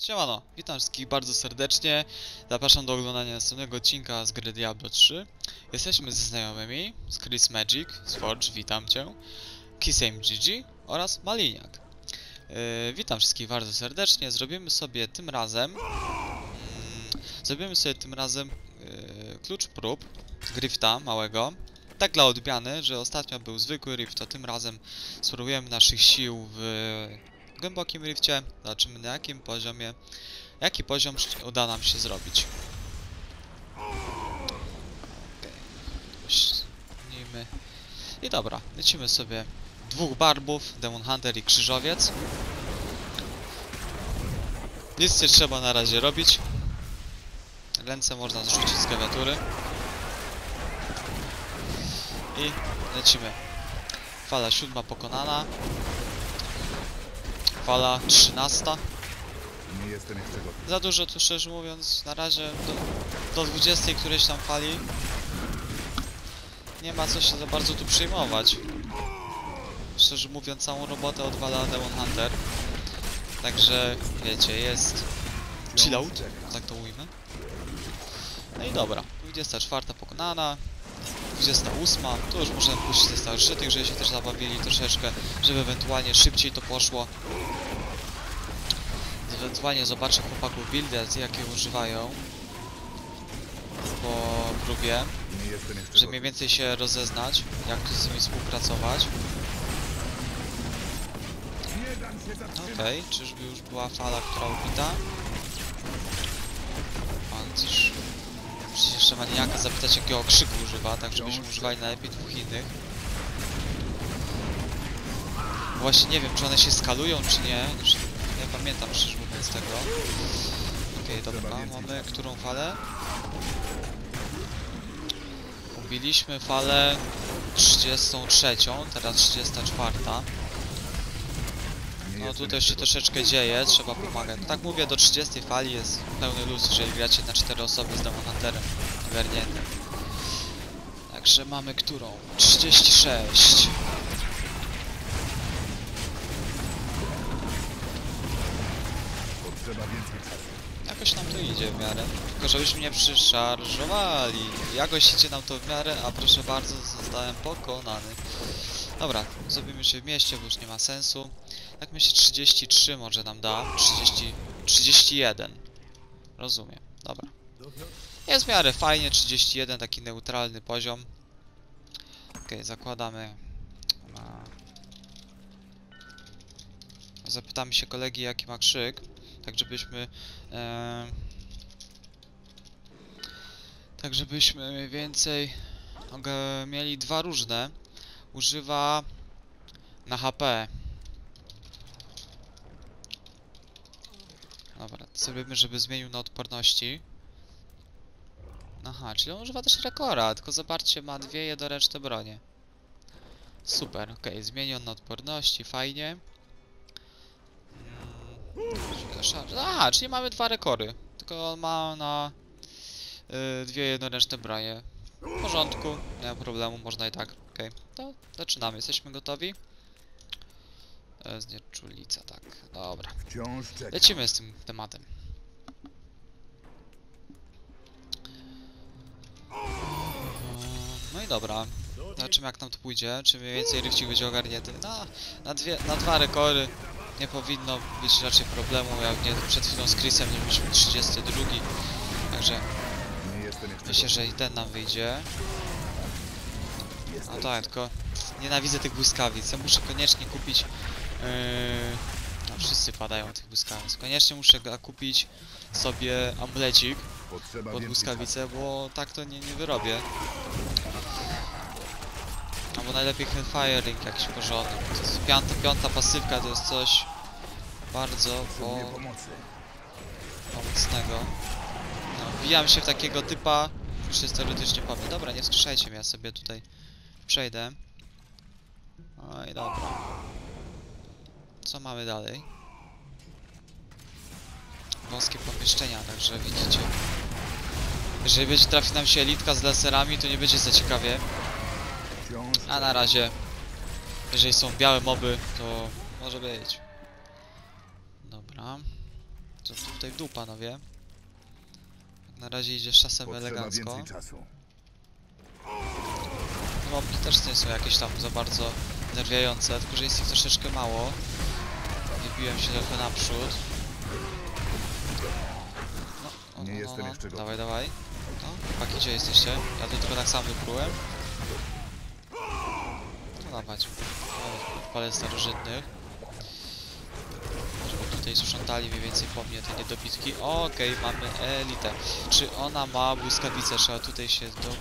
Siemano, witam wszystkich bardzo serdecznie. Zapraszam do oglądania następnego odcinka z gry Diablo 3. Jesteśmy ze znajomymi, z Chris Magic, z Forge, witam cię, Kisame GG oraz Maliniak. Yy, witam wszystkich bardzo serdecznie. Zrobimy sobie tym razem... Mm, zrobimy sobie tym razem yy, klucz prób Grifta małego. Tak dla odmiany, że ostatnio był zwykły rift, to tym razem spróbujemy naszych sił w głębokim rifcie. Zobaczymy na jakim poziomie, jaki poziom uda nam się zrobić. Ściągnijmy. I dobra, lecimy sobie dwóch barbów, Demon Hunter i Krzyżowiec. Nic nie trzeba na razie robić. Ręce można zrzucić z klawiatury. I lecimy. Fala siódma pokonana. Fala trzynasta. Nie jestem jeszcze. Za dużo tu szczerze mówiąc na razie do, do 20 którejś tam fali. Nie ma co się za bardzo tu przejmować. Szczerze mówiąc całą robotę odwala Demon Hunter. Także wiecie, jest chillout, tak to ujmę. No i dobra, 24 pokonana. 28, tu już możemy puścić ze starszytych, żeby się też zabawili troszeczkę, żeby ewentualnie szybciej to poszło. Ewentualnie zobaczę chłopaków buildy, jakie używają po próbie, żeby mniej więcej się rozeznać, jak tu z nimi współpracować. Okej, czyżby już była fala, która ubita? Pancerz. Jeszcze maniaka zapytać jakiego krzyku używa, tak żebyśmy używali najlepiej dwóch innych. Właśnie nie wiem, czy one się skalują, czy nie. Nie pamiętam szczerze mówiąc tego. Okej, dobra, mamy którą falę? Ubiliśmy falę 33, teraz 34. Nie No tutaj się troszeczkę dzieje, trzeba pomagać. No tak mówię, do 30 fali jest pełny luz, jeżeli gracie na 4 osoby z Demon Hunterem Także mamy którą? 36. gotowy. Potrzeba więcej czasu. Jakoś nam to idzie w miarę. Tylko żebyśmy nie przyszarżowali. Jakoś idzie nam to w miarę, a proszę bardzo, zostałem pokonany. Dobra, zrobimy się w mieście, bo już nie ma sensu. Tak myślę 33 może nam da. 30, 31. Rozumiem, dobra. Jest w miarę fajnie, 31, taki neutralny poziom. Okej, zakładamy. Zapytamy się kolegi, jaki ma krzyk, tak żebyśmy. E... Tak żebyśmy mniej więcej mieli dwa różne. Używa na HP. Dobra, zrobimy, żeby zmienił na odporności. Aha, czyli on używa też rekora, tylko zobaczcie, ma dwie jednoręczne bronie. Super, okej, zmienił on na odporności, fajnie. Mm, Aha, czyli mamy dwa rekory, tylko on ma na y, dwie jednoręczne bronie. W porządku, nie ma problemu, można i tak. Okej, to zaczynamy, jesteśmy gotowi? E, Znieczulica, tak, dobra. Lecimy z tym tematem. Dobra. Zobaczymy jak nam to pójdzie. Czy mniej więcej rywcik będzie ogarnięty. Na, na, dwie, na dwa rekory nie powinno być raczej problemu. Jak nie przed chwilą z Chrisem nie byliśmy 32. Także myślę, że i ten nam wyjdzie. No tak, tylko nienawidzę tych błyskawic. Ja muszę koniecznie kupić. Yy... No, wszyscy padają tych błyskawic. Koniecznie muszę kupić sobie Potrzeba pod więcej błyskawicę, bo tak to nie, nie wyrobię. Albo najlepiej Hellfire Ring jakiś porządny. To jest piąta, piąta pasywka to jest coś bardzo po, pomocnego. No, wbijam się w takiego typa, już jest teoretycznie powiem. Dobra, nie wskrzeszajcie mnie, ja sobie tutaj przejdę. No i dobra. Co mamy dalej? Wąskie pomieszczenia, także widzicie. Jeżeli będzie trafi nam się elitka z laserami, to nie będzie za ciekawie. A na razie, jeżeli są białe moby, to może być. Dobra. to tutaj w dół, panowie. Na razie idzie czasem Potrzeba elegancko. czasu. Mobki też nie są jakieś tam za bardzo nerwiające, tylko że jest ich troszeczkę mało. Wybiłem się trochę naprzód. No, no, Nie no, jestem no, no. jeszcze gotów. Dawaj, dawaj. No, chłopaki, gdzie jesteście? Ja tu tylko tak samo wyprułem. Dawać. Odpalę starożytnych. Żeby tutaj sprzątali mniej więcej po mnie te niedobitki. Okej, mamy elitę. Czy ona ma błyskawicę? Trzeba tutaj się dobrze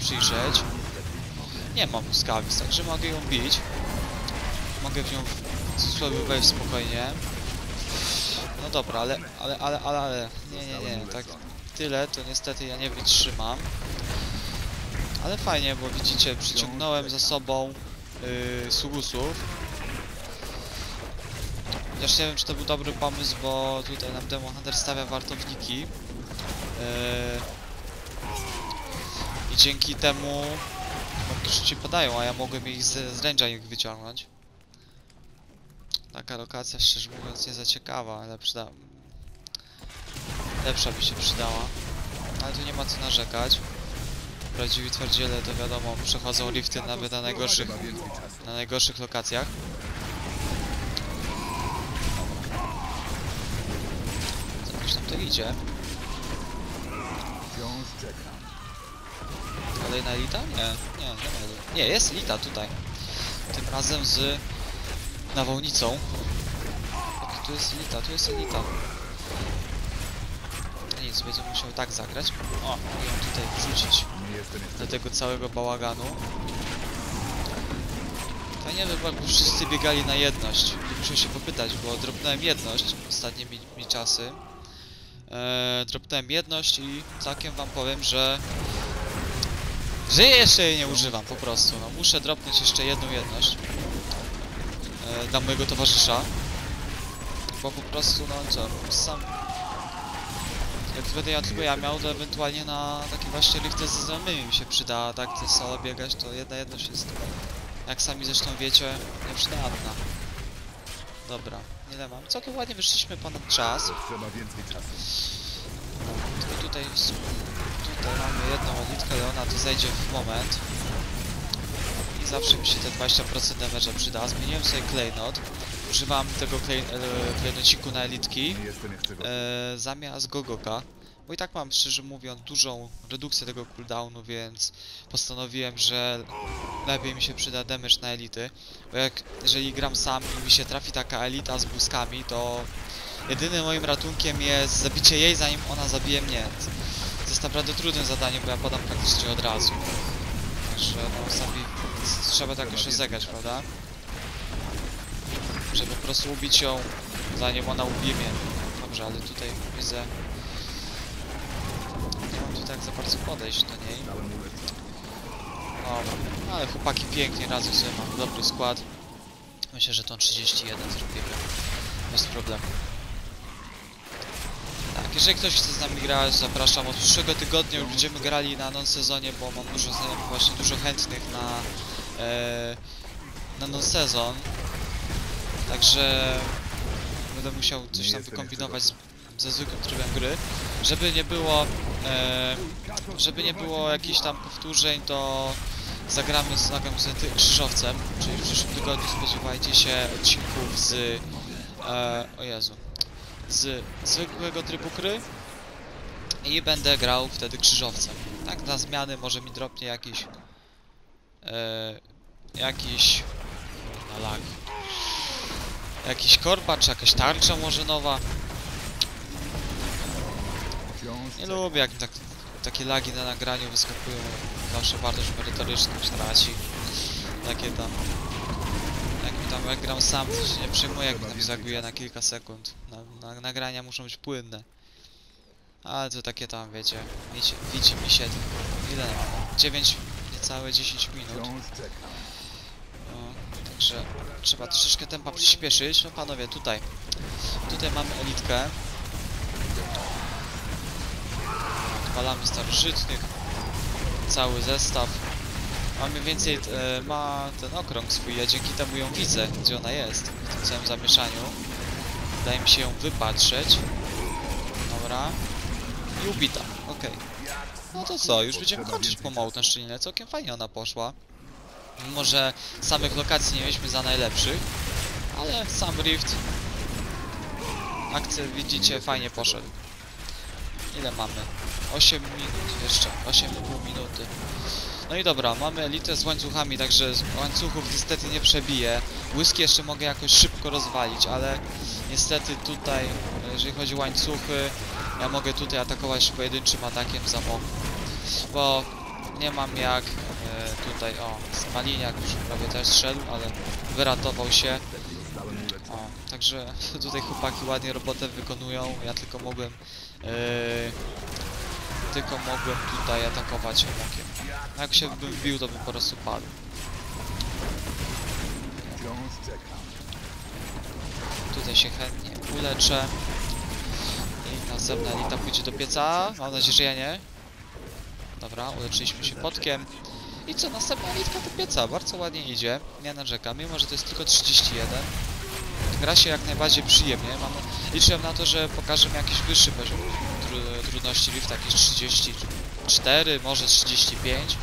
przyjrzeć. Nie mam błyskawic, także mogę ją bić. Mogę w nią w wejść spokojnie. No dobra, ale, ale, ale, ale, ale, nie, nie, nie, tak tyle to niestety ja nie wytrzymam. Ale fajnie, bo widzicie, przyciągnąłem za sobą yy, Sugusów. Chociaż nie wiem, czy to był dobry pomysł, bo tutaj nam Demo Hunter stawia wartowniki. Yy, I dzięki temu Mopki szybciej padają, a ja mogłem ich z, z range'a ich wyciągnąć. Taka lokacja, szczerze mówiąc, nie za ciekawa, ale przyda... Lepsza by się przydała. Ale tu nie ma co narzekać. Prawdziwi twardziele to wiadomo, przechodzą lifty nawet na najgorszych, na najgorszych lokacjach. Tam to idzie? Kolejna elita? Nie, nie, nie Nie, jest elita tutaj. Tym razem z nawałnicą. Ok, tu jest elita, tu jest elita. No Nic, będę musiał tak zagrać. O, i ją tutaj wrzucić do tego całego bałaganu. Fajnie by było, jakby wszyscy biegali na jedność. Muszę się popytać, bo dropnąłem jedność ostatnie mi, czasy. Eee, dropnąłem jedność i całkiem wam powiem, że że jeszcze jej nie używam po prostu. No, muszę dropnąć jeszcze jedną jedność e, dla mojego towarzysza. Bo po prostu, no co, sam. Jak będę ja tylko ja miał, to ewentualnie na takie właśnie lifty ze znajomymi mi się przyda, tak te solo biegać, to jedna jedność jest, jak sami zresztą wiecie, nieprzydatna. Dobra, ile mam? Całkiem ładnie wyszliśmy ponad czas. Potrzeba więcej czasu. Tylko tutaj, s- tutaj mamy jedną elitkę, ale ona tu zejdzie w moment. I zawsze mi się te 20% damage'a przyda. Zmieniłem sobie klejnot. Używam tego e, klejnociku na elitki e, zamiast Gogoka. Bo i tak mam, szczerze mówiąc, dużą redukcję tego cooldownu, więc postanowiłem, że lepiej mi się przyda damage na elity. Bo jak, jeżeli gram sam i mi się trafi taka elita z błyskami, to jedynym moim ratunkiem jest zabicie jej, zanim ona zabije mnie. To jest naprawdę trudnym zadaniem, bo ja podam praktycznie od razu. Także no sami trzeba to jakoś rozegrać, prawda? Żeby po prostu ubić ją, zanim ona ubije mnie. Dobrze, ale tutaj widzę... Nie mam tutaj tak za bardzo podejść do niej. Dobra, ale chłopaki pięknie radzą sobie, mam dobry skład. Myślę, że tą 31 zrobimy bez problemu. Tak, jeżeli ktoś chce z nami grać, zapraszam. Od przyszłego tygodnia już będziemy grali na non-sezonie, bo mam dużo znajomych, właśnie dużo chętnych na, e, na non-sezon. Także będę musiał coś tam wykombinować z, ze zwykłym trybem gry. Żeby nie było, e, żeby nie było jakichś tam powtórzeń, to zagramy z nagram z krzyżowcem, czyli w przyszłym tygodniu spodziewajcie się odcinków z, e, o Jezu, z zwykłego trybu gry i będę grał wtedy krzyżowcem. Tak na zmiany może mi dropnie jakiś, e, jakiś, na lag, jakiś korba, czy jakaś tarcza może nowa. Nie lubię jak tak, takie lagi na nagraniu wyskakują. Zawsze wartość merytoryczną traci. Takie tam. Jak mi tam jak gram sam, to się nie przejmuję jak mi tam zaguje na kilka sekund. Na, na, nagrania muszą być płynne. Ale to takie tam wiecie. Widzi, widzi mi się. Ile? 9, niecałe 10 minut. Także trzeba troszeczkę tempa przyspieszyć. No panowie, tutaj. Tutaj mamy elitkę. Odpalamy starożytnych. Cały zestaw. Mamy więcej, e, ma ten okrąg swój, ja dzięki temu ją widzę, gdzie ona jest. W tym całym zamieszaniu. Wydaje mi się ją wypatrzeć. Dobra. I ubita, okej. No to co, już będziemy kończyć pomału tę szczelinę, całkiem fajnie ona poszła. Mimo, że samych lokacji nie mieliśmy za najlepszych, ale sam Rift, akcja widzicie, fajnie poszedł. Ile mamy? 8 minut jeszcze, 8,5 minuty. No i dobra, mamy elitę z łańcuchami, także z łańcuchów niestety nie przebiję. Błyski jeszcze mogę jakoś szybko rozwalić, ale niestety tutaj, jeżeli chodzi o łańcuchy, ja mogę tutaj atakować pojedynczym atakiem za mok. Bo nie mam jak tutaj, o, Maliniak już prawie też szedł, ale wyratował się. O, także tutaj chłopaki ładnie robotę wykonują, ja tylko mogłem e, tylko mogłem tutaj atakować mokiem. No jak się bym wbił, to bym po prostu padł. Tutaj się chętnie uleczę. I następna elita pójdzie do pieca. Mam nadzieję, że ja nie. Dobra, uleczyliśmy się potkiem. I co, następna elitka do pieca. Bardzo ładnie idzie. Nie narzekam, mimo że to jest tylko 31. Gra się jak najbardziej przyjemnie. Mam, liczyłem na to, że pokaże mi jakiś wyższy poziom tru, trudności Rift, jakieś 34, może 35.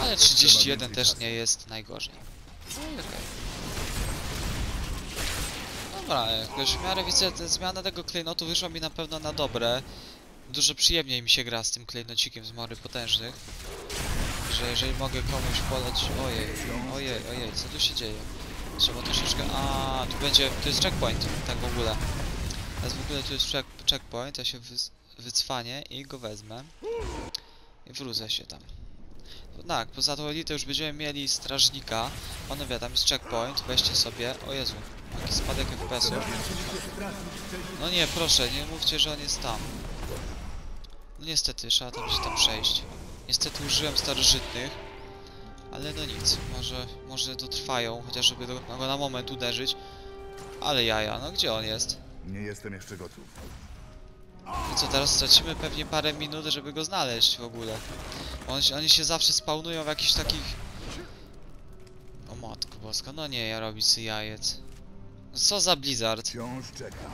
Ale 31 też nie jest najgorzej. No i okej. Dobra, jakoś w miarę widzę, te zmiana tego klejnotu wyszła mi na pewno na dobre. Dużo przyjemniej mi się gra z tym klejnocikiem z mory potężnych. Że jeżeli mogę komuś podać... Ojej, ojej, ojej, co tu się dzieje? Trzeba troszeczkę... A, tu będzie... Tu jest checkpoint, tak w ogóle. Teraz w ogóle tu jest check, checkpoint, ja się wy, i go wezmę. I wrócę się tam. Tak, poza tą elitę już będziemy mieli strażnika. Panowie, tam jest checkpoint, weźcie sobie... O Jezu, jaki spadek FPS-u. No nie, proszę, nie mówcie, że on jest tam. No niestety, trzeba tam będzie tam przejść. Niestety użyłem starożytnych. Ale no nic, może, może dotrwają, chociaż żeby go na moment uderzyć. Ale jaja, no gdzie on jest? Nie jestem jeszcze gotów. No co, teraz stracimy pewnie parę minut, żeby go znaleźć w ogóle. On, oni się zawsze spawnują w jakichś takich... O matko boska, no nie, ja robić sobie jajec. No Co za blizzard? Wciąż czekam.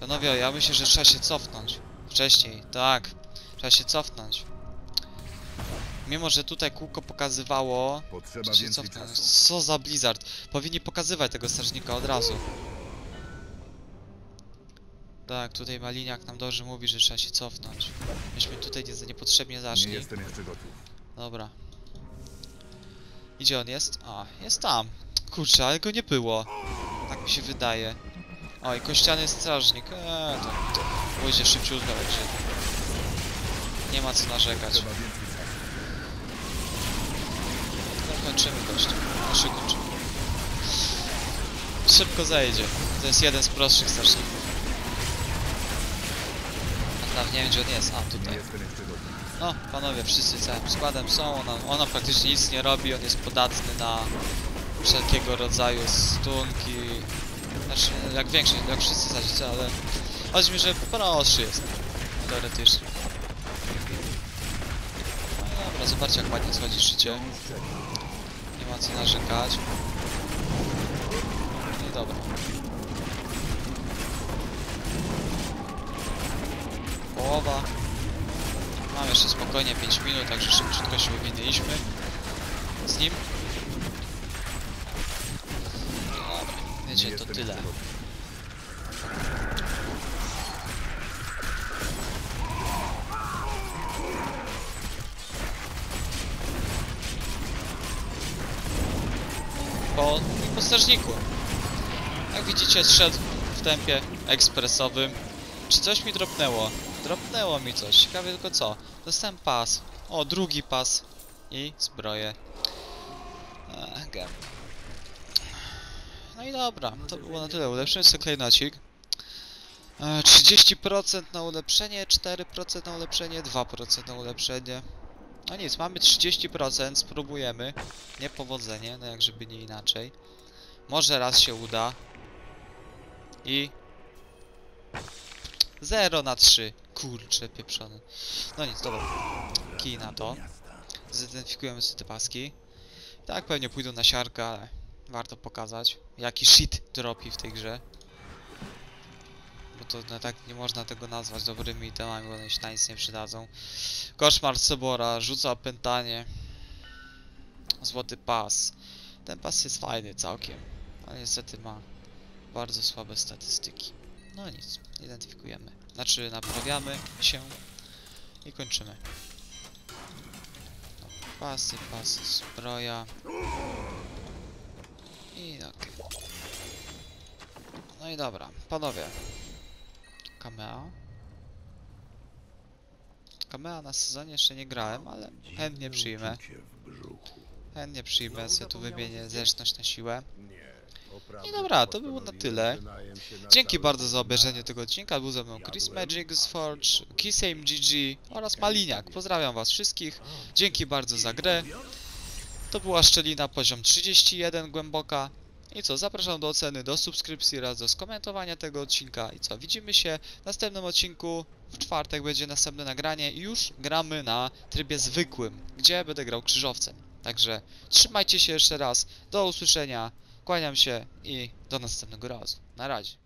Panowie, ja myślę, że trzeba się cofnąć. Wcześniej, tak. Trzeba się cofnąć. Mimo, że tutaj kółko pokazywało... Potrzeba więcej czasu. Co za blizzard? Powinni pokazywać tego strażnika od razu. Tak, tutaj Maliniak nam dobrze mówi, że trzeba się cofnąć. Myśmy tutaj nie, niepotrzebnie Nie zaszli. jestem jeszcze gotów. Dobra. Gdzie on jest? A, jest tam. Kurczę, ale go nie było. Tak mi się wydaje. O, i kościany strażnik. Eee, to, to pójdzie szybciutko, także... Nie ma co narzekać. Kończymy gościa. Znaczy kończymy. Szybko zejdzie. To jest jeden z prostszych strażników. Naprawdę nie wiem gdzie on jest. A, tutaj. No, panowie, wszyscy całym składem są. Ona, ona praktycznie nic nie robi. On jest podatny na wszelkiego rodzaju stunki. Znaczy, jak większość, jak wszyscy zasadzie, ale chodzi mi, że prostszy jest. Teoretycznie. No dobra, zobaczcie jak ładnie schodzi życie. Nie ma co narzekać. No i dobra. Połowa. Mam jeszcze spokojnie 5 minut, także szybciutko się wywinęliśmy z nim. Dobra, wiecie, to tyle. Po, po strażniku. Jak widzicie, szedł w tempie ekspresowym. Czy coś mi dropnęło? Dropnęło mi coś, ciekawe tylko co. Dostałem pas. O, drugi pas. I zbroję. Ech. No i dobra, to było na tyle. Ulepszyłem sobie klejnocik. E, 30% na ulepszenie, 4% na ulepszenie, 2% na ulepszenie. No nic, mamy 30%, spróbujemy. Niepowodzenie, no jak żeby nie inaczej. Może raz się uda. I... 0 na 3. Kurczę, pieprzony. No nic, dobra. Kij na to. Zidentyfikujemy sobie te paski. Tak, pewnie pójdą na siarkę, ale warto pokazać. Jaki shit dropi w tej grze. Bo to no, tak nie można tego nazwać dobrymi itemami, bo one się na nic nie przydadzą. Koszmar Sobora, rzuca opętanie. Złoty pas. Ten pas jest fajny całkiem, ale niestety ma bardzo słabe statystyki. No nic, identyfikujemy. Znaczy naprawiamy się i kończymy. No, pasy, pasy, zbroja. I tak. No i dobra, panowie. Kamea. Kamea na sezonie jeszcze nie grałem, ale chętnie przyjmę. Chętnie przyjmę, sobie tu wymienię zręczność na siłę. I dobra, to było na tyle. Dzięki bardzo za obejrzenie tego odcinka. Był ze mną Chris Magic z Forge, Kisame GG oraz Maliniak. Pozdrawiam was wszystkich. Dzięki bardzo za grę. To była szczelina poziom 31 głęboka. I co, zapraszam do oceny, do subskrypcji oraz do skomentowania tego odcinka. I co, widzimy się w następnym odcinku. W czwartek będzie następne nagranie i już gramy na trybie zwykłym, gdzie będę grał krzyżowcem. Także trzymajcie się jeszcze raz. Do usłyszenia. Kłaniam się i do następnego razu. Na razie.